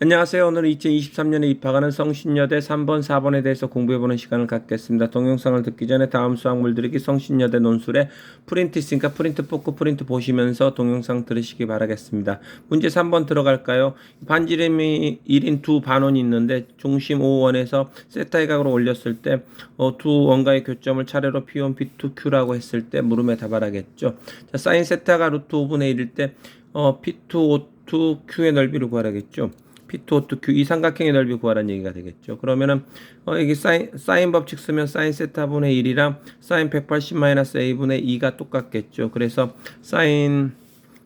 안녕하세요. 오늘은 2023년에 입학하는 성신여대 3번, 4번에 대해서 공부해보는 시간을 갖겠습니다. 동영상을 듣기 전에 다음 수학물 들으기 성신여대 논술에 프린트 있으니까 프린트 뽑고 프린트 보시면서 동영상 들으시기 바라겠습니다. 문제 3번 들어갈까요? 반지름이 1인 두 반원이 있는데 중심 5원에서 세타의 각으로 올렸을 때 어, 두 원가의 교점을 차례로 P1, P2, Q라고 했을 때 물음에 답하라겠죠. 자, 사인 세타가 루트 5분의 1일 때 어, P2, O2, Q의 넓이를 구하라겠죠. P2, O2, Q 이 삼각형의 넓이 구하라는 얘기가 되겠죠. 그러면은 어, 여기 사인, 사인 법칙 쓰면 사인 세타분의 1이랑 사인 180 마이너스 A분의 2가 똑같겠죠. 그래서 사인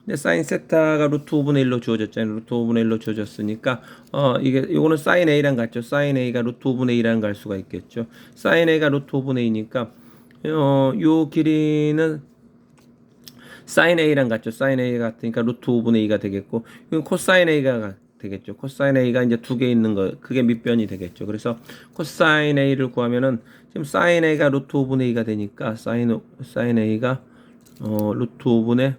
근데 사인 세타가 루트 5분의 1로 주어졌잖아요. 루트 5분의 1로 주어졌으니까 어 이게 요거는 사인 A랑 같죠. 사인 A가 루트 5분의 2라는 갈 수가 있겠죠. 사인 A가 루트 5분의 2니까 어요 길이는 사인 A랑 같죠. 사인 A 같으니까 루트 5분의 2가 되겠고 이건 코사인 A가 되겠죠. 코사인 A가 이제 두 개 있는 거 그게 밑변이 되겠죠. 그래서 코사인 A를 구하면은 지금 사인 A가 루트 5분의 2가 되니까 사인 사인 A가 어 루트 5분의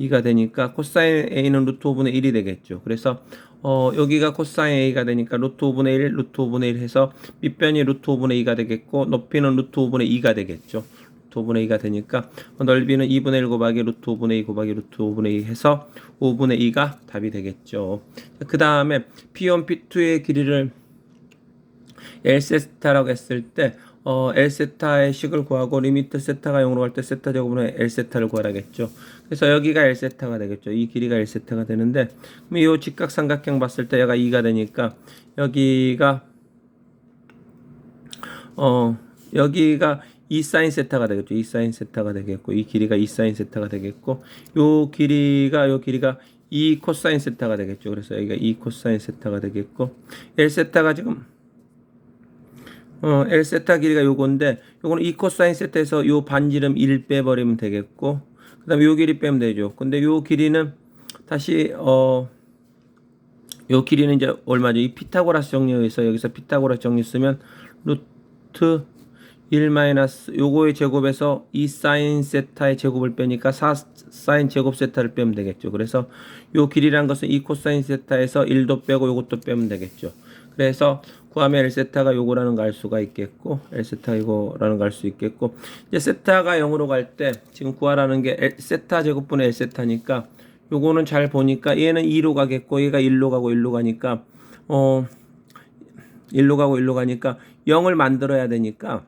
2가 되니까 코사인 A는 루트 5분의 1이 되겠죠. 그래서 어, 여기가 코사인 A가 되니까 루트 5분의 1, 루트 5분의 1 해서 밑변이 루트 5분의 2가 되겠고 높이는 루트 5분의 2가 되겠죠. 루트 5분의 2가 되니까 넓이는 2분의 1 곱하기 루트 5분의 2 곱하기 루트 5분의 2 해서 5분의 2가 답이 되겠죠. 그 다음에 P1, P2의 길이를 L세타라고 했을 때 어, L세타의 식을 구하고 리미트 세타가 0으로 갈 때 세타 제곱분의 L세타를 구하라겠죠. 그래서 여기가 L세타가 되겠죠. 이 길이가 L세타가 되는데 그럼 이 직각 삼각형 봤을 때 얘가 2가 되니까 여기가 어 여기가 2 사인 세타가 되겠죠. 2 사인 세타가 되겠고 이 길이가 2 사인 세타가 되겠고 요 길이가 요 길이가 2 코사인 세타가 되겠죠. 그래서 여기가 2 코사인 세타가 되겠고 L 세타가 지금 어, L 세타 길이가 요건데 요거는 2 코사인 세타에서 요 반지름 1 빼버리면 되겠고 그다음에 요 길이 빼면 되죠. 근데 요 길이는 다시 어 요 길이는 이제 얼마죠? 이 피타고라스 정리에 의해서 여기서 피타고라스 정리 쓰면 루트 1 마이너스 요거의 제곱에서 2 사인 세타의 제곱을 빼니까 4 사인 제곱 세타를 빼면 되겠죠. 그래서 요 길이란 것은 2 코사인 세타에서 1도 빼고 요것도 빼면 되겠죠. 그래서 구하면 L 세타가 요거라는 걸 알 수가 있겠고 L 세타 이거라는 걸 알 수 있겠고 이제 세타가 0으로 갈 때 지금 구하라는 게 L, 세타 제곱분의 L 세타니까 요거는 잘 보니까 얘는 2로 가겠고 얘가 1로 가고 1로 가니까 어 1로 가고 1로 가니까 0을 만들어야 되니까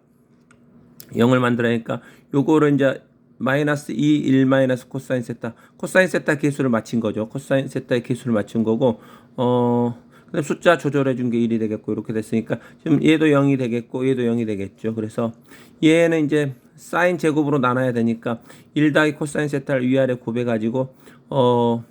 0을 만들어야니까 요거를 이제 마이너스 2, 1 마이너스 코사인 세타 코사인 세타 계수를 맞춘 거죠. 코사인 세타의 계수를 맞춘 거고 어 그다음 숫자 조절해 준 게 1이 되겠고 이렇게 됐으니까 지금 얘도 0이 되겠고 얘도 0이 되겠죠. 그래서 얘는 이제 사인 제곱으로 나눠야 되니까 1 더하기 코사인 세타를 위아래 곱해 가지고 어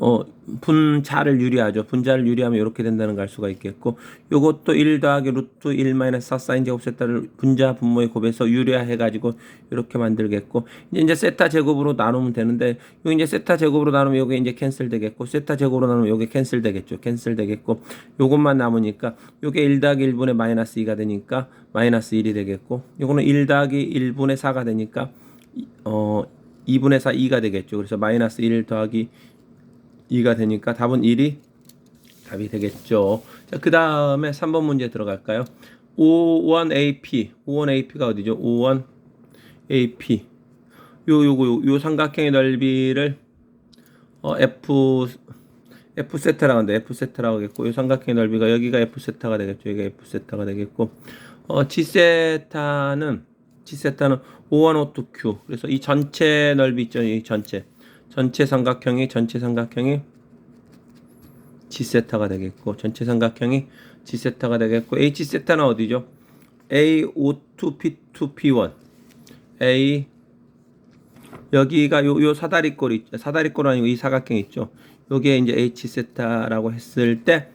어, 분자를 유리하죠. 분자를 유리하면 이렇게 된다는 걸 알 수가 있겠고, 요것도 1 더하기 루트 1 마이너스 4 사인 제곱 세타를 분자 분모에 곱해서 유리화해가지고 이렇게 만들겠고, 이제 이제 세타 제곱으로 나누면 되는데, 요 이제 세타 제곱으로 나누면 요게 이제 캔슬 되겠고, 세타 제곱으로 나누면 요게 캔슬 되겠죠. 캔슬 되겠고, 요것만 남으니까, 요게 1 더하기 1분의 마이너스 2가 되니까, 마이너스 1이 되겠고, 요거는 1 더하기 1분의 4가 되니까, 어, 2분의 4, 2가 되겠죠. 그래서 마이너스 1 더하기 2가 되니까 답은 1이 답이 되겠죠. 자, 그 다음에 3번 문제 들어갈까요? 51AP, 51AP가 어디죠? 51AP. 요, 요거, 요, 요 삼각형의 넓이를, 어, F, F 세타라고 하는데, F 세타라고 하겠고, 요 삼각형의 넓이가 여기가 F 세타가 되겠죠. 여기가 F 세타가 되겠고, 어, G 세타는, G 세타는 5152Q. 그래서 이 전체 넓이 있죠. 이 전체. 전체 삼각형이 전체 삼각형이 G세타가 되겠고 전체 삼각형이 G세타가 되겠고 H세타는 어디죠? A52P2P1 A 여기가 요, 요 사다리꼴 있죠. 사다리꼴 아니고 이 사각형 있죠. 요게 이제 H세타라고 했을 때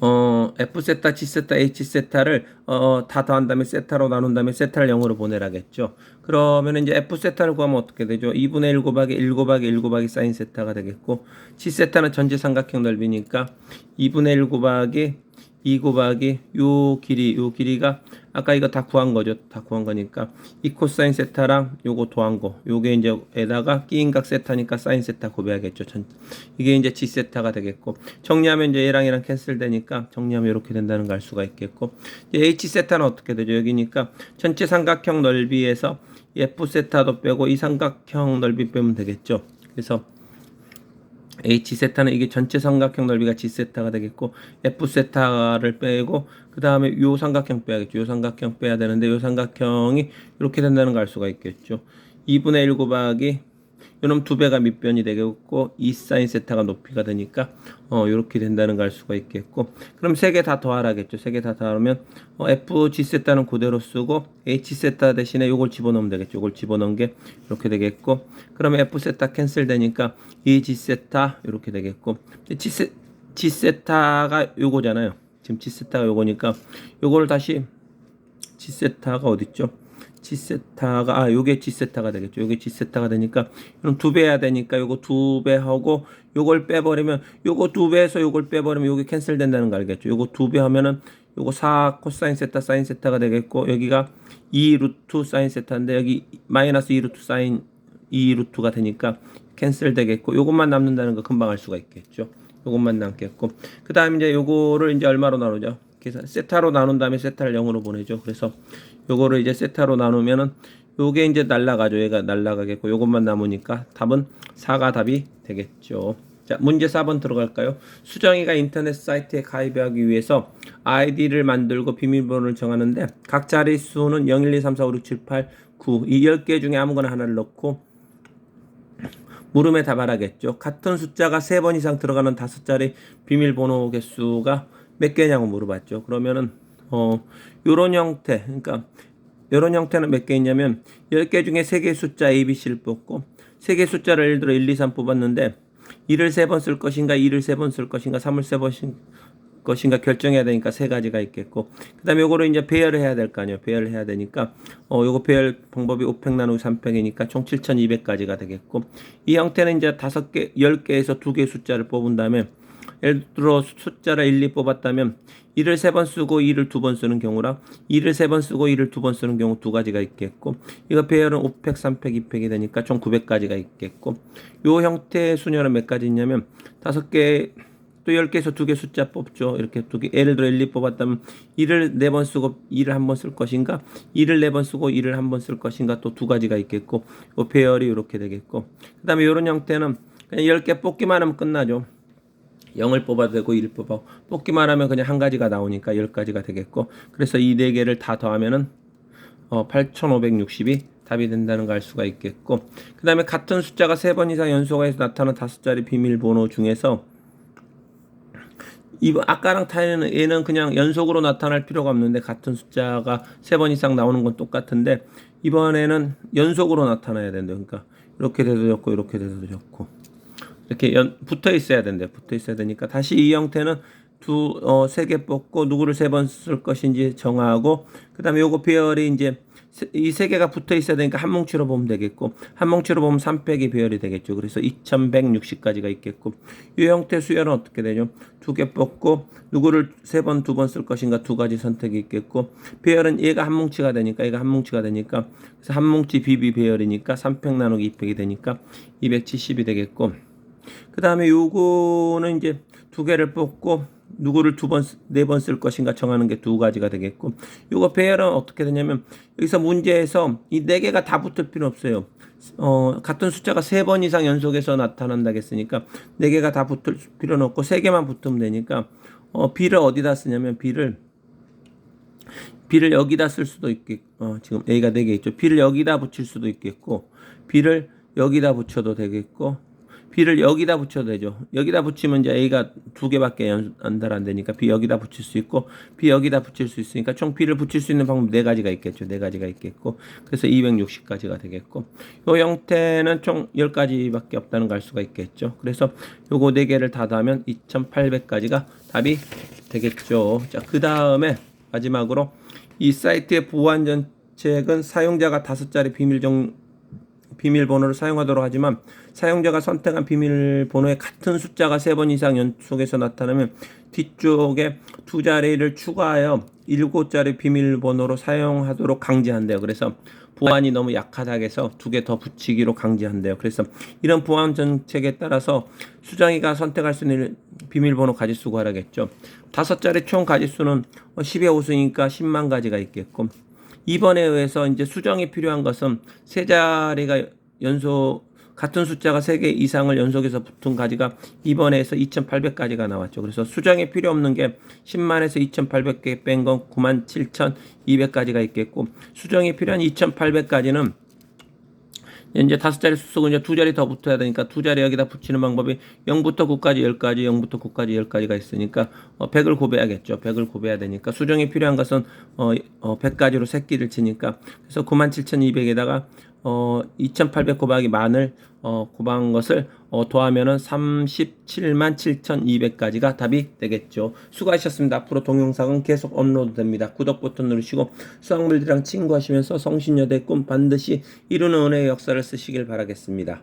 어, F세타, G세타, H세타를 어, 다 더한 다음에 세타로 나눈 다음에 세타를 0으로 보내라겠죠. 그러면 이제 F세타를 구하면 어떻게 되죠? 2분의 1 곱하기 1 곱하기 1 곱하기 사인 세타가 되겠고 G세타는 전체 삼각형 넓이니까 2분의 1 곱하기 2 곱하기 요 길이 요 길이가 아까 이거 다 구한 거죠. 다 구한 거니까 이 코사인 세타랑 요거 더한 거. 요게 이제 에다가 끼인 각 세타니까 사인 세타 곱해야겠죠. 전 이게 이제 G 세타가 되겠고 정리하면 이제 얘랑 얘랑 캔슬 되니까 정리하면 이렇게 된다는 걸 알 수가 있겠고 이제 H 세타는 어떻게 되죠? 여기니까 전체 삼각형 넓이에서 F 세타도 빼고 이 삼각형 넓이 빼면 되겠죠. 그래서 H 세타는 이게 전체 삼각형 넓이가 G 세타가 되겠고 F 세타를 빼고 그 다음에 요 삼각형 빼야겠죠. 요 삼각형 빼야 되는데 요 삼각형이 이렇게 된다는 걸 알 수가 있겠죠. 2분의 1 곱하기 요놈 두 배가 밑변이 되겠고 2 사인 세타가 높이가 되니까 어 이렇게 된다는 걸 알 수가 있겠고 그럼 세 개 다 더하라겠죠. 세 개 다 더하면 어, F G 세타는 그대로 쓰고 H 세타 대신에 요걸 집어넣으면 되겠죠. 요걸 집어넣은 게 이렇게 되겠고 그러면 F 세타 캔슬 되니까 2 G 세타 이렇게 되겠고 G 세 G 세타가 요거잖아요. 지금 G 세타가 요거니까 요거를 다시 G 세타가 어디 있죠? G 세타가 아 요게 G 세타가 되겠죠. 요게 G 세타가 되니까 그럼 두 배 해야 되니까 요거 두 배 하고 요걸 빼버리면 요거 두 배에서 요걸 빼버리면 요게 캔슬 된다는 거 알겠죠. 요거 두 배 하면은 요거 4 코사인 세타 사인 세타가 되겠고 여기가 2 루트 사인 세타인데 여기 마이너스 2 루트 사인 2 루트가 되니까 캔슬 되겠고 요것만 남는다는 거 금방 알 수가 있겠죠. 요것만 남겠고 그 다음에 이제 요거를 이제 얼마로 나누죠? 계산 세타로 나눈 다음에 세타를 0으로 보내죠. 그래서 요거를 이제 세타로 나누면은 요게 이제 날라가죠. 얘가 날라가겠고 요것만 남으니까 답은 4가 답이 되겠죠. 자, 문제 4번 들어갈까요? 수정이가 인터넷 사이트에 가입하기 위해서 아이디를 만들고 비밀번호를 정하는데 각 자릿수는 0, 1, 2, 3, 4, 5, 6, 7, 8, 9. 이 10개 중에 아무거나 하나를 넣고 물음에 답하라겠죠. 같은 숫자가 3번 이상 들어가는 다섯 자리 비밀번호 개수가 몇 개냐고 물어봤죠. 그러면은 어 요런 형태 그러니까 요런 형태는 몇 개 있냐면 10개 중에 3개 숫자 A, B, C를 뽑고 3개 숫자를 예를 들어 1, 2, 3 뽑았는데 1을 3번 쓸 것인가 2를 3번 쓸 것인가 3을 3번 쓸 것인가 결정해야 되니까 세 가지가 있겠고 그 다음에 요거를 이제 배열을 해야 될 거 아니에요. 배열을 해야 되니까 어 요거 배열 방법이 5팩 나누기 3팩이니까 총 7,200가지가 되겠고 이 형태는 이제 다섯 개 10개에서 두개 숫자를 뽑은 다음에 예를 들어 숫자를 1, 2 뽑았다면 1을 세번 쓰고 2를 두번 쓰는 경우랑 2를 세번 쓰고 2를 두번 쓰는 경우 두 가지가 있겠고 이거 배열은 5팩, 3팩, 2팩이 되니까 총 900가지가 있겠고 요 형태의 수녀는 몇 가지 있냐면 다섯 개 또 10개에서 두개 숫자 뽑죠. 이렇게 두 개. 예를 들어 1, 2 뽑았다면 2를 네번 쓰고 2를 한 번 쓸 것인가? 2를 네번 쓰고 2를 한 번 쓸 것인가? 또 두 가지가 있겠고. 요 배열이 이렇게 되겠고. 그 다음에 요런 형태는 그냥 10개 뽑기만 하면 끝나죠. 0을 뽑아도 되고 1을 뽑아 뽑기만 하면 그냥 한 가지가 나오니까 10가지가 되겠고. 그래서 이 네 개를 다 더하면은 어 8,560이 답이 된다는 걸 알 수가 있겠고. 그 다음에 같은 숫자가 세 번 이상 연속해서 나타나는 다섯 자리 비밀번호 중에서 이번 아까랑 타이는 얘는 그냥 연속으로 나타날 필요가 없는데 같은 숫자가 세 번 이상 나오는 건 똑같은데 이번에는 연속으로 나타나야 된다. 그러니까 이렇게 돼도 좋고 이렇게 돼도 좋고 이렇게 연, 붙어 있어야 된대. 붙어 있어야 되니까 다시 이 형태는 두 어 세 개 뽑고 누구를 세 번 쓸 것인지 정하고 그 다음에 요거 배열이 이제 이 세 개가 붙어 있어야 되니까 한 뭉치로 보면 되겠고 한 뭉치로 보면 300이 배열이 되겠죠. 그래서 2160까지가 있겠고 이 형태 수열은 어떻게 되죠? 두 개 뽑고 누구를 세 번 두 번 쓸 것인가 두 가지 선택이 있겠고 배열은 얘가 한 뭉치가 되니까 얘가 한 뭉치가 되니까 그래서 한 뭉치 비비 배열이니까 3팩 나누기 2팩이 되니까 270이 되겠고 그 다음에 요거는 이제 두 개를 뽑고 누구를 두 번, 네 번 쓸 것인가 정하는 게 두 가지가 되겠고, 요거 배열은 어떻게 되냐면, 여기서 문제에서 이 네 개가 다 붙을 필요 없어요. 어, 같은 숫자가 세 번 이상 연속해서 나타난다고 했으니까, 네 개가 다 붙을 필요는 없고, 세 개만 붙으면 되니까, 어, B를 어디다 쓰냐면, B를, B를 여기다 쓸 수도 있겠고, 어, 지금 A가 네 개 있죠. B를 여기다 붙일 수도 있겠고, B를 여기다 붙여도 되겠고, B를 여기다 붙여도 되죠. 여기다 붙이면 이제 A가 두 개밖에 연- 연달 안 되니까 B 여기다 붙일 수 있고 B 여기다 붙일 수 있으니까 총 B를 붙일 수 있는 방법 네 가지가 있겠죠. 네 가지가 있겠고 그래서 260가지가 되겠고 요 형태는 총 10가지밖에 없다는 걸 알 수가 있겠죠. 그래서 요거 네 개를 다 더하면 2800가지가 답이 되겠죠. 자, 그다음에 마지막으로 이 사이트의 보안 정책은 사용자가 다섯 자리 비밀 정 비밀번호를 사용하도록 하지만 사용자가 선택한 비밀번호에 같은 숫자가 세 번 이상 연속해서 나타나면 뒤쪽에 두 자리를 추가하여 일곱 자리 비밀번호로 사용하도록 강제한대요. 그래서 보안이 너무 약하다 해서 두 개 더 붙이기로 강제한대요. 그래서 이런 보안 정책에 따라서 수정이가 선택할 수 있는 비밀번호 가지수가 하라겠죠. 다섯 자리 총 가지수는 10의 5수니까 10만 가지가 있겠고 이번에 의해서 이제 수정이 필요한 것은 세 자리가 연속 같은 숫자가 세개 이상을 연속해서 붙은 가지가 이번에서 2,800가지가 나왔죠. 그래서 수정이 필요 없는 게 10만에서 2,800개 뺀 건 97,200가지가 있겠고 수정이 필요한 2,800가지는 이제 다섯 자리 수속은 이제 두 자리 더 붙어야 되니까 두 자리 여기다 붙이는 방법이 0부터 9까지 10까지, 0부터 9까지 10까지가 있으니까 어, 100을 곱해야겠죠. 100을 곱해야 되니까 수정이 필요한 것은 어, 어 100가지로 새끼를 치니까 그래서 97,200에다가 어 2,800 곱하기 만을 어 곱한 것을 어 더하면은 37만 7,200까지가 답이 되겠죠. 수고하셨습니다. 앞으로 동영상은 계속 업로드 됩니다. 구독 버튼 누르시고 수학물들이랑 친구하시면서 성신여대 꿈 반드시 이루는 은혜의 역사를 쓰시길 바라겠습니다.